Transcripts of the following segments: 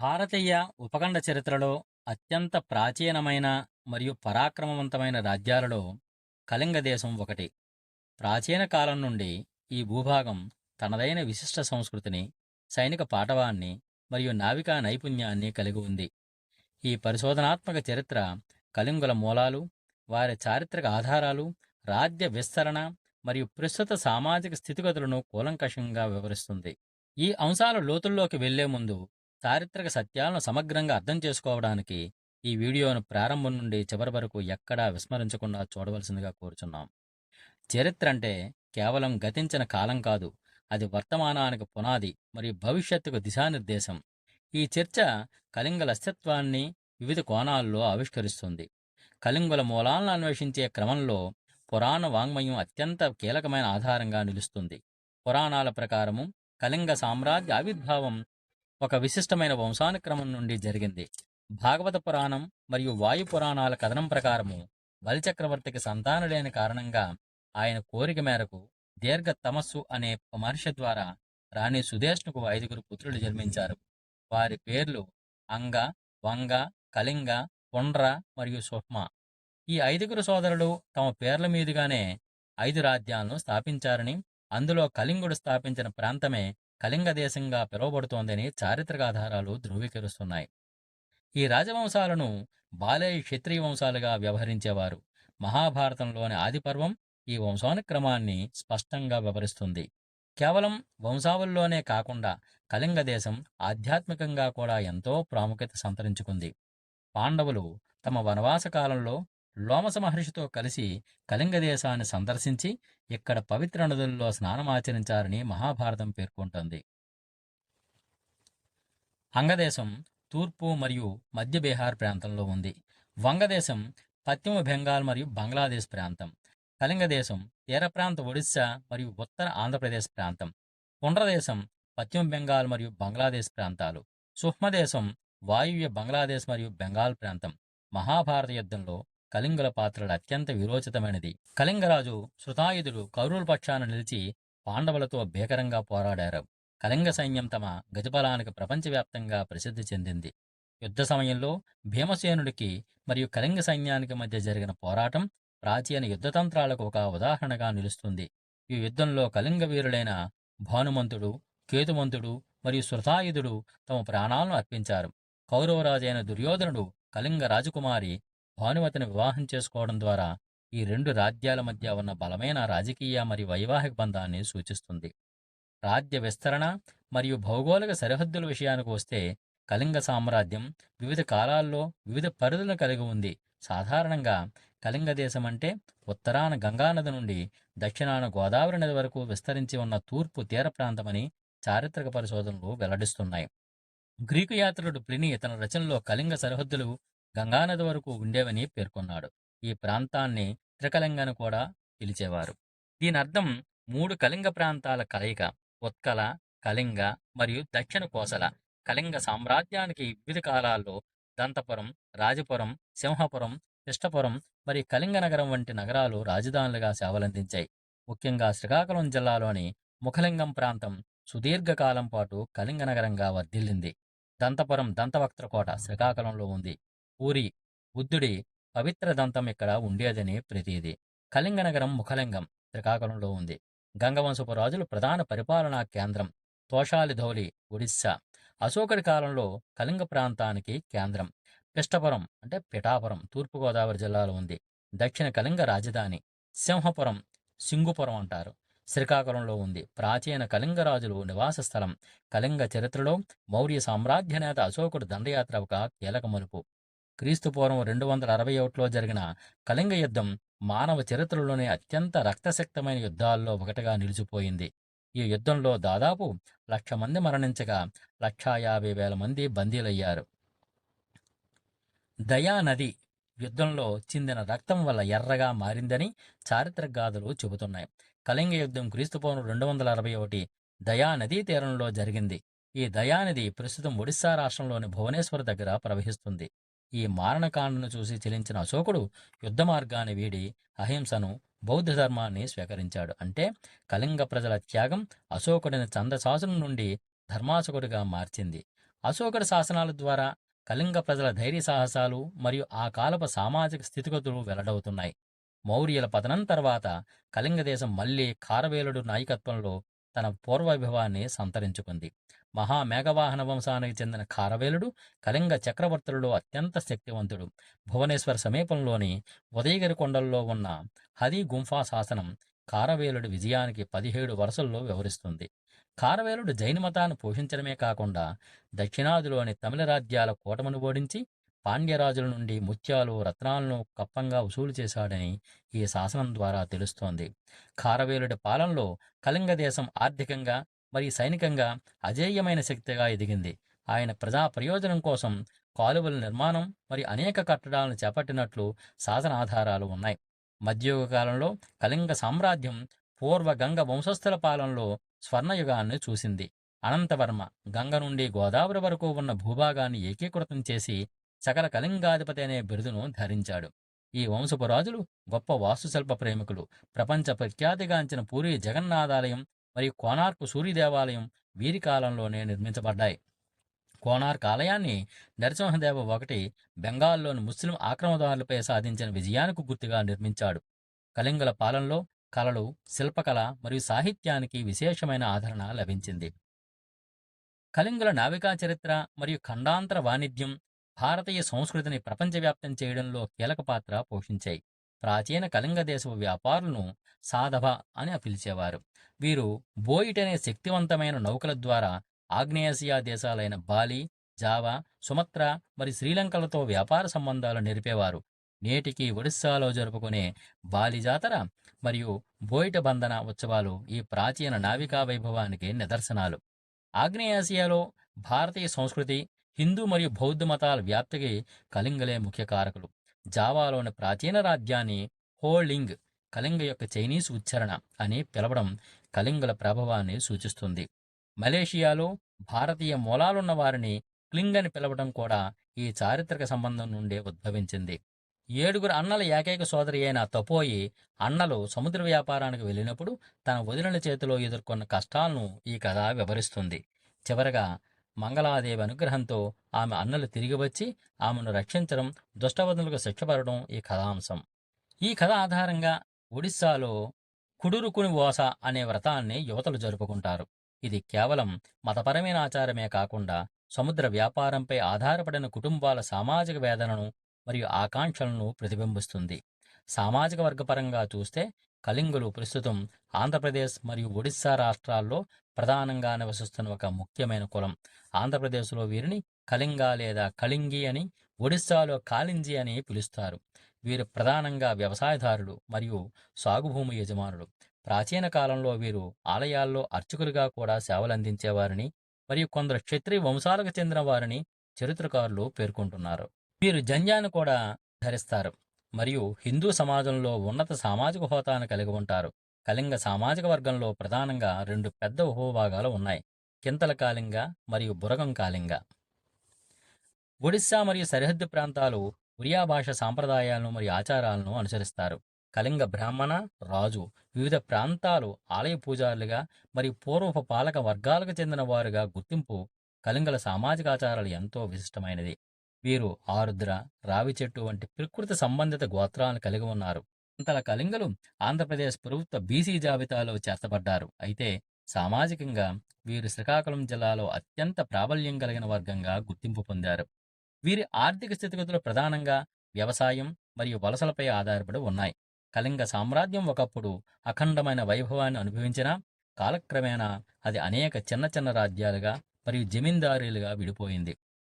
భారతీయ ఉపఖండ చరిత్రలో అత్యంత ప్రాచీనమైన మరియు పరాక్రమవంతమైన రాజ్యాలలో కళింగ దేశం ఒకటి. ప్రాచీన కాలం నుండి ఈ భూభాగం తనదైన విశిష్ట సంస్కృతిని సైనిక పాటవాన్ని మరియు నావికా నైపుణ్యాన్ని కలిగి ఉంది. ఈ పరిశోధనాత్మక చరిత్ర కళింగుల మూలాలు వారి చారిత్రక ఆధారాలు రాజ్య విస్తరణ మరియు ప్రస్తుత సామాజిక స్థితిగతులను కూలంకషంగా వివరిస్తుంది. ఈ అంశాల లోతుల్లోకి వెళ్ళే ముందు చారిత్రక సత్యాలను సమగ్రంగా అర్థం చేసుకోవడానికి ఈ వీడియోను ప్రారంభం నుండి చివరి వరకు ఎక్కడా విస్మరించకుండా చూడవలసిందిగా కోరుచున్నాం. చరిత్ర అంటే కేవలం గతించిన కాలం కాదు అది వర్తమానానికి పునాది మరియు భవిష్యత్తుకు దిశానిర్దేశం. ఈ చర్చ కళింగల అస్తిత్వాన్ని వివిధ కోణాల్లో ఆవిష్కరిస్తుంది. కళింగుల మూలాలను అన్వేషించే క్రమంలో పురాణ వాంగ్మయం అత్యంత కీలకమైన ఆధారంగా నిలుస్తుంది. పురాణాల ప్రకారము కళింగ సామ్రాజ్య ఆవిర్భావం ఒక విశిష్టమైన వంశానుక్రమం నుండి జరిగింది. భాగవత పురాణం మరియు వాయు పురాణాల కథనం ప్రకారము బలిచక్రవర్తికి సంతానం లేని కారణంగా ఆయన కోరిక మేరకు దీర్ఘ తమస్సు అనే మహర్షి ద్వారా రాణి సుదేష్ణుకు ఐదుగురు పుత్రులు జన్మించారు. వారి పేర్లు అంగ వంగ కళింగ పుండ్ర మరియు సుష్మ. ఈ ఐదుగురు సోదరులు తమ పేర్ల మీదుగానే ఐదు రాజ్యాలను స్థాపించారని అందులో కళింగుడు స్థాపించిన ప్రాంతమే కళింగ దేశంగా పిలువబడుతోందని చారిత్రక ఆధారాలు ధృవీకరిస్తున్నాయి. ఈ రాజవంశాలను బాలేయ క్షత్రియ వంశాలుగా వ్యవహరించేవారు. మహాభారతంలోని ఆదిపర్వం ఈ వంశానుక్రమాన్ని స్పష్టంగా వివరిస్తుంది. కేవలం వంశావల్లోనే కాకుండా కళింగ దేశం ఆధ్యాత్మికంగా కూడా ఎంతో ప్రాముఖ్యత సంతరించుకుంది. పాండవులు తమ వనవాస కాలంలో లోమస మహర్షితో కలిసి కళింగ దేశాన్ని సందర్శించి ఇక్కడ పవిత్ర నదుల్లో స్నానమాచరించారని మహాభారతం పేర్కొంటోంది. అంగదేశం తూర్పు మరియు మధ్య బీహార్ ప్రాంతంలో ఉంది. వంగదేశం పశ్చిమ బెంగాల్ మరియు బంగ్లాదేశ్ ప్రాంతం. కళింగదేశం తీర ప్రాంత ఒడిశా మరియు ఉత్తర ఆంధ్రప్రదేశ్ ప్రాంతం. పుండ్రదేశం పశ్చిమ బెంగాల్ మరియు బంగ్లాదేశ్ ప్రాంతాలు. సుహ్మదేశం వాయువ్య బంగ్లాదేశ్ మరియు బెంగాల్ ప్రాంతం. మహాభారత యుద్ధంలో కళింగుల పాత్రలు అత్యంత విరోచితమైనది. కళింగరాజు శృతాయుధుడు కౌరుల పక్షాన నిలిచి పాండవులతో భీకరంగా పోరాడారు. కళింగ సైన్యం తమ గజబలానికి ప్రపంచవ్యాప్తంగా ప్రసిద్ధి చెందింది. యుద్ధ సమయంలో భీమసేనుడికి మరియు కళింగ సైన్యానికి మధ్య జరిగిన పోరాటం ప్రాచీన యుద్ధతంత్రాలకు ఒక ఉదాహరణగా నిలుస్తుంది. ఈ యుద్ధంలో కళింగ వీరులైన భానుమంతుడు కేతుమంతుడు మరియు శృతాయుధుడు తమ ప్రాణాలను అర్పించారు. కౌరవరాజైన దుర్యోధనుడు కళింగ రాజకుమారి భానుమతిని వివాహం చేసుకోవడం ద్వారా ఈ రెండు రాజ్యాల మధ్య ఉన్న బలమైన రాజకీయ మరియు వైవాహిక బంధాన్ని సూచిస్తుంది. రాజ్య విస్తరణ మరియు భౌగోళిక సరిహద్దుల విషయానికి వస్తే కళింగ సామ్రాజ్యం వివిధ కాలాల్లో వివిధ పరిధులను కలిగి ఉంది. సాధారణంగా కళింగ దేశం అంటే ఉత్తరాన గంగానది నుండి దక్షిణాన గోదావరి నది వరకు విస్తరించి ఉన్న తూర్పు తీర ప్రాంతమని చారిత్రక పరిశోధనలు వెల్లడిస్తున్నాయి. గ్రీకు యాత్రుడు ప్లిని తన రచనలో కళింగ సరిహద్దులు గంగానది వరకు ఉండేవని పేర్కొన్నాడు. ఈ ప్రాంతాన్ని త్రికలింగను కూడా పిలిచేవారు. దీనర్థం మూడు కళింగ ప్రాంతాల కలయిక ఉత్కల కళింగ మరియు దక్షిణ కోసల. కళింగ సామ్రాజ్యానికి వివిధ కాలాల్లో దంతపురం రాజపురం సింహపురం కృష్ణపురం మరియు కళింగ నగరం వంటి నగరాలు రాజధానులుగా సేవలందించాయి. ముఖ్యంగా శ్రీకాకుళం జిల్లాలోని ముఖలింగం ప్రాంతం సుదీర్ఘకాలం పాటు కళింగ నగరంగా వర్ధిల్లింది. దంతపురం దంతవక్త్రకోట శ్రీకాకుళంలో ఉంది. పూరి బుద్ధుడి పవిత్ర దంతం ఇక్కడ ఉండేదని ప్రతీది. కళింగ నగరం ముఖలింగం శ్రీకాకుళంలో ఉంది. గంగవంశపు రాజులు ప్రధాన పరిపాలనా కేంద్రం తోషాలిధౌలి ఒడిస్సా. అశోకుడి కాలంలో కళింగ ప్రాంతానికి కేంద్రం పిష్టపురం అంటే పిఠాపురం తూర్పుగోదావరి జిల్లాలో ఉంది. దక్షిణ కళింగ రాజధాని సింహపురం సింగుపురం అంటారు. శ్రీకాకుళంలో ఉంది. ప్రాచీన కళింగ రాజులు నివాస స్థలం కళింగ చరిత్రలో మౌర్య సామ్రాజ్య నేత అశోకుడు దండయాత్ర ఒక కీలక మలుపు. క్రీస్తుపూర్వం రెండు వందల అరవై ఒకటిలో జరిగిన కళింగ యుద్ధం మానవ చరిత్రలోనే అత్యంత రక్తశక్తమైన యుద్ధాల్లో ఒకటిగా నిలిచిపోయింది. ఈ యుద్ధంలో దాదాపు లక్ష మంది మరణించగా లక్షా యాభై వేల మంది బందీలయ్యారు. దయానది యుద్ధంలో చిందిన రక్తం వల్ల ఎర్రగా మారిందని చారిత్రక గాథలు చెబుతున్నాయి. కళింగ యుద్ధం క్రీస్తుపూర్వం రెండు వందల అరవై ఒకటి దయానదీ తీరంలో జరిగింది. ఈ దయానది ప్రస్తుతం ఒడిశా రాష్ట్రంలోని భువనేశ్వర్ దగ్గర ప్రవహిస్తుంది. ఈ మారణకాండను చూసి చెలించిన అశోకుడు యుద్ధ మార్గాన్ని వీడి అహింసను బౌద్ధ ధర్మాన్ని స్వీకరించాడు. అంటే కళింగ ప్రజల త్యాగం అశోకుడిని చందశాసనం నుండి ధర్మాశకుడిగా మార్చింది. అశోకుడి శాసనాల ద్వారా కళింగ ప్రజల ధైర్య సాహసాలు మరియు ఆ కాలపు సామాజిక స్థితిగతులు వెల్లడవుతున్నాయి. మౌర్యుల పతనం తర్వాత కళింగ దేశం మళ్ళీ కారవేలుడు నాయకత్వంలో తన పూర్వవిభవాన్ని సంతరించుకుంది. మహామేఘవాహన వంశానికి చెందిన కారవేలుడు కళింగ చక్రవర్తులలో అత్యంత శక్తివంతుడు. భువనేశ్వర్ సమీపంలోని ఉదయగిరి కొండల్లో ఉన్న హది గుంఫా శాసనం కారవేలుడి విజయానికి పదిహేడు వరుసల్లో వివరిస్తుంది. కారవేలుడు జైన మతాన్ని పోషించడమే కాకుండా దక్షిణాదిలోని తమిళ రాజ్యాల కూటమిని ఓడించి పాండ్యరాజుల నుండి ముత్యాలు రత్నాలను కప్పంగా వసూలు చేశాడని ఈ శాసనం ద్వారా తెలుస్తోంది. కారవేలుడి పాలనలో కళింగ దేశం ఆర్థికంగా మరియు సైనికంగా అజేయమైన శక్తిగా ఎదిగింది. ఆయన ప్రజా ప్రయోజనం కోసం కాలువల నిర్మాణం మరియు అనేక కట్టడాలను చేపట్టినట్లు శాసన ఆధారాలు ఉన్నాయి. మధ్యయుగ కాలంలో కళింగ సామ్రాజ్యం పూర్వ గంగ వంశస్థుల పాలనలో స్వర్ణయుగాన్ని చూసింది. అనంతవర్మ గంగ నుండి గోదావరి వరకు ఉన్న భూభాగాన్ని ఏకీకృతం చేసి సకల కళింగాధిపతి అనే బిరుదును ధరించాడు. ఈ వంశపు రాజులు గొప్ప వాస్తుశిల్ప ప్రేమికులు. ప్రపంచ ప్రఖ్యాతిగాంచిన పూరి జగన్నాథాలయం మరియు కోనార్కు సూర్య దేవాలయం వీరి కాలంలోనే నిర్మించబడ్డాయి. కోనార్క్ ఆలయాన్ని నరసింహదేవ ఒకటి బెంగాల్లోని ముస్లిం ఆక్రమణదారులపై సాధించిన విజయానికి గుర్తుగా నిర్మించాడు. కళింగుల పాలనలో కళలు శిల్పకళ మరియు సాహిత్యానికి విశేషమైన ఆదరణ లభించింది. కళింగుల నావికా చరిత్ర మరియు ఖండాంతర వాణిజ్యం భారతీయ సంస్కృతిని ప్రపంచవ్యాప్తం చేయడంలో కీలక పాత్ర పోషించాయి. ప్రాచీన కళింగ దేశపు వ్యాపారులను సాధవ అని పిలిచేవారు. వీరు బోయిట్ అనే శక్తివంతమైన నౌకల ద్వారా ఆగ్నేయాసియా దేశాలైన బాలి జావా సుమత్ర మరి శ్రీలంకలతో వ్యాపార సంబంధాలు నెరిపేవారు. నేటికి ఒడిస్సాలో జరుపుకునే బాలి జాతర మరియు బోయిట బంధన ఉత్సవాలు ఈ ప్రాచీన నావికా వైభవానికి నిదర్శనాలు. ఆగ్నేయాసియాలో భారతీయ సంస్కృతి హిందూ మరియు బౌద్ధ మతాల వ్యాప్తికి కళింగలే ముఖ్య కారకులు. జావాలోని ప్రాచీన రాజ్యాన్ని హోలింగ్ కళింగ యొక్క చైనీస్ ఉచ్చారణ అని పిలవడం కళింగుల ప్రభావాన్ని సూచిస్తుంది. మలేషియాలో భారతీయ మూలాలున్న వారిని క్లింగ్ అని పిలవడం కూడా ఈ చారిత్రక సంబంధం నుండే ఉద్భవించింది. ఏడుగురు అన్నల ఏకైక సోదరి అయిన తపోయి అన్నలు సముద్ర వ్యాపారానికి వెళ్ళినప్పుడు తన వదిలిన చేతిలో ఎదుర్కొన్న కష్టాలను ఈ కథ వివరిస్తుంది. చివరగా మంగళాదేవి అనుగ్రహంతో ఆమె అన్నలు తిరిగి వచ్చి ఆమెను రక్షించడం దుష్టవదనులకు శిక్షపడడం ఈ కథాంశం. ఈ కథ ఆధారంగా ఒడిస్సాలో కుడురుకుని ఓస అనే వ్రతాన్ని యువతలు జరుపుకుంటారు. ఇది కేవలం మతపరమైన ఆచారమే కాకుండా సముద్ర వ్యాపారంపై ఆధారపడిన కుటుంబాల సామాజిక వేదనను మరియు ఆకాంక్షలను ప్రతిబింబిస్తుంది. సామాజిక వర్గపరంగా చూస్తే కళింగులు ప్రస్తుతం ఆంధ్రప్రదేశ్ మరియు ఒడిస్సా రాష్ట్రాల్లో ప్రధానంగా నివసిస్తున్న ఒక ముఖ్యమైన కులం. ఆంధ్రప్రదేశ్లో వీరిని కళింగ లేదా కళింగి అని ఒడిస్సాలో కాలింజి అని పిలుస్తారు. వీరు ప్రధానంగా వ్యవసాయదారులు మరియు సాగుభూమి యజమానులు. ప్రాచీన కాలంలో వీరు ఆలయాల్లో అర్చకులుగా కూడా సేవలందించేవారని మరియు కొందరు క్షత్రియ వంశాలకు చెందిన వారిని చరిత్రకారులు పేర్కొంటున్నారు. వీరు జంజాను కూడా ధరిస్తారు. మరియు హిందూ సమాజంలో ఉన్నత సామాజిక హోదాను కలిగి ఉంటారు. కళింగ సామాజిక వర్గంలో ప్రధానంగా రెండు పెద్ద ఉపభాగాలు ఉన్నాయి. కింతల కాళింగ మరియు బురగం కాళింగ. ఒడిస్సా మరియు సరిహద్దు ప్రాంతాలు ఉరియా భాష సాంప్రదాయాలను మరియు ఆచారాలను అనుసరిస్తారు. కళింగ బ్రాహ్మణ రాజు వివిధ ప్రాంతాలు ఆలయ పూజారులుగా మరియు పూర్వపు పాలక వర్గాలకు చెందిన వారుగా గుర్తింపు కళింగల సామాజిక ఆచారాలు ఎంతో విశిష్టమైనది. వీరు ఆరుద్ర రావి చెట్టు వంటి ప్రకృతి సంబంధిత గోత్రాలను కలిగి ఉన్నారు. ఇంతల కళింగలు ఆంధ్రప్రదేశ్ ప్రభుత్వ బీసీ జాబితాలో చేర్చబడ్డారు. అయితే సామాజికంగా వీరు శ్రీకాకుళం జిల్లాలో అత్యంత ప్రాబల్యం కలిగిన వర్గంగా గుర్తింపు పొందారు. వీరి ఆర్థిక స్థితిగతులు ప్రధానంగా వ్యవసాయం మరియు వలసలపై ఆధారపడి ఉన్నాయి. కళింగ సామ్రాజ్యం ఒకప్పుడు అఖండమైన వైభవాన్ని అనుభవించినా కాలక్రమేణా అది అనేక చిన్న చిన్న రాజ్యాలుగా మరియు జమీందారీలుగా విడిపోయింది.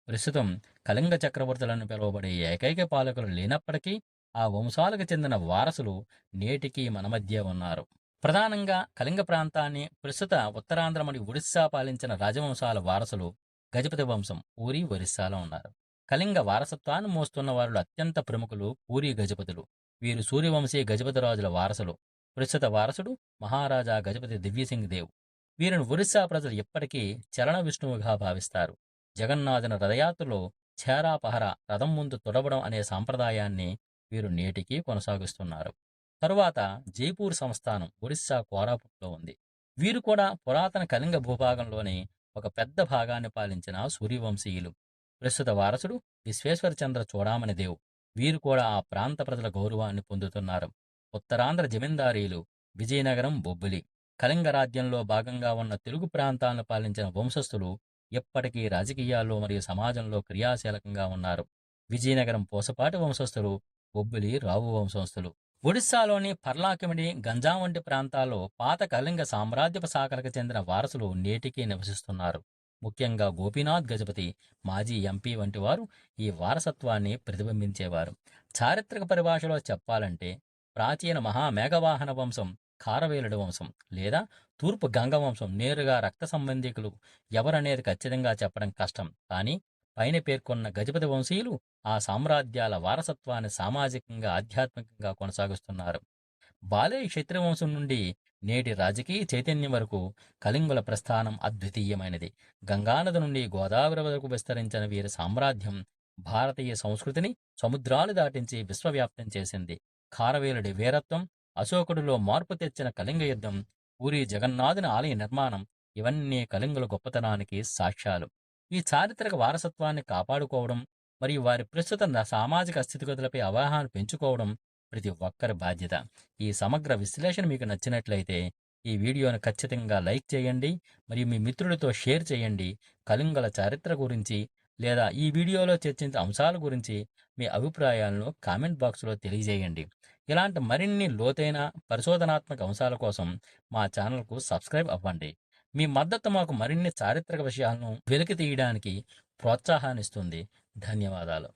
ప్రస్తుతం కళింగ చక్రవర్తులను పిలువబడే ఏకైక పాలకులు లేనప్పటికీ ఆ వంశాలకు చెందిన వారసులు నేటికి మన మధ్య ఉన్నారు. ప్రధానంగా కళింగ ప్రాంతాన్ని ప్రస్తుత ఉత్తరాంధ్ర మరియు ఒడిస్సా పాలించిన రాజవంశాల వారసులు గజపతి వంశం ఊరి ఒరిస్సాలో ఉన్నారు. కళింగ వారసత్వాన్ని మోస్తున్న వారిలో అత్యంత ప్రముఖులు పూరి గజపతులు. వీరు సూర్యవంశీ గజపతి రాజుల వారసులు ప్రస్తుత వారసుడు మహారాజా గజపతి దివ్యసింగ్ దేవ్. వీరిని ఒరిస్సా ప్రజలు ఇప్పటికీ చరణ విష్ణువుగా భావిస్తారు. జగన్నాథుని రథయాత్రలో చేరాపహర రథం ముందు తొడవడం అనే సాంప్రదాయాన్ని వీరు నేటికి కొనసాగిస్తున్నారు. తరువాత జైపూర్ సంస్థానం ఒరిస్సా కోరాపుట్లో ఉంది. వీరు కూడా పురాతన కళింగ భూభాగంలోని ఒక పెద్ద భాగాన్ని పాలించిన సూర్యవంశీయులు. ప్రస్తుత వారసుడు విశ్వేశ్వరచంద్ర చూడామణి దేవ్. వీరు కూడా ఆ ప్రాంత ప్రజల గౌరవాన్ని పొందుతున్నారు. ఉత్తరాంధ్ర జమీందారీలు విజయనగరం బొబ్బిలి. కళింగ రాజ్యంలో భాగంగా ఉన్న తెలుగు ప్రాంతాలను పాలించిన వంశస్థులు ఎప్పటికీ రాజకీయాల్లో మరియు సమాజంలో క్రియాశీలకంగా ఉన్నారు. విజయనగరం పూసపాటి వంశస్థులు బొబ్బిలి రావు వంశస్థులు. ఒడిశాలోని పర్లాకిమిడి గంజా వంటి ప్రాంతాల్లో పాత కళింగ సామ్రాజ్యపు శాఖలకు చెందిన వారసులు నేటికీ నివసిస్తున్నారు. ముఖ్యంగా గోపీనాథ్ గజపతి మాజీ ఎంపీ వంటి వారు ఈ వారసత్వాన్ని ప్రతిబింబించేవారు. చారిత్రక పరిభాషలో చెప్పాలంటే ప్రాచీన మహామేఘవాహన వంశం కారవేలుడు వంశం లేదా తూర్పు గంగవంశం నేరుగా రక్త సంబంధికులు ఎవరనేది ఖచ్చితంగా చెప్పడం కష్టం. కానీ పైన పేర్కొన్న గజపతి వంశీయులు ఆ సామ్రాజ్యాల వారసత్వాన్ని సామాజికంగా ఆధ్యాత్మికంగా కొనసాగిస్తున్నారు. బాలే క్షత్రవంశం నుండి నేటి రాజకీయ చైతన్యం వరకు కళింగుల ప్రస్థానం అద్వితీయమైనది. గంగానది నుండి గోదావరి వరకు విస్తరించిన వీరి సామ్రాజ్యం భారతీయ సంస్కృతిని సముద్రాలు దాటించి విశ్వవ్యాప్తం చేసింది. ఖారవేలుడి వీరత్వం అశోకుడిలో మార్పు తెచ్చిన కళింగ యుద్ధం పూరి జగన్నాథుని ఆలయ నిర్మాణం ఇవన్నీ కళింగుల గొప్పతనానికి సాక్ష్యాలు. ఈ చారిత్రక వారసత్వాన్ని కాపాడుకోవడం మరియు వారి ప్రస్తుత సామాజిక స్థితిగతులపై అవగాహన పెంచుకోవడం ప్రతి ఒక్కరి బాధ్యత. ఈ సమగ్ర విశ్లేషణ మీకు నచ్చినట్లయితే ఈ వీడియోను ఖచ్చితంగా లైక్ చేయండి మరియు మీ మిత్రులతో షేర్ చేయండి. కళింగల చరిత్ర గురించి లేదా ఈ వీడియోలో చర్చించిన అంశాల గురించి మీ అభిప్రాయాలను కామెంట్ బాక్స్లో తెలియజేయండి. ఇలాంటి మరిన్ని లోతైన పరిశోధనాత్మక అంశాల కోసం మా ఛానల్కు సబ్స్క్రైబ్ అవ్వండి. మీ మద్దతు మాకు మరిన్ని చారిత్రక విషయాలను వెలికి తీయడానికి ప్రోత్సాహాన్నిస్తుంది. ధన్యవాదాలు.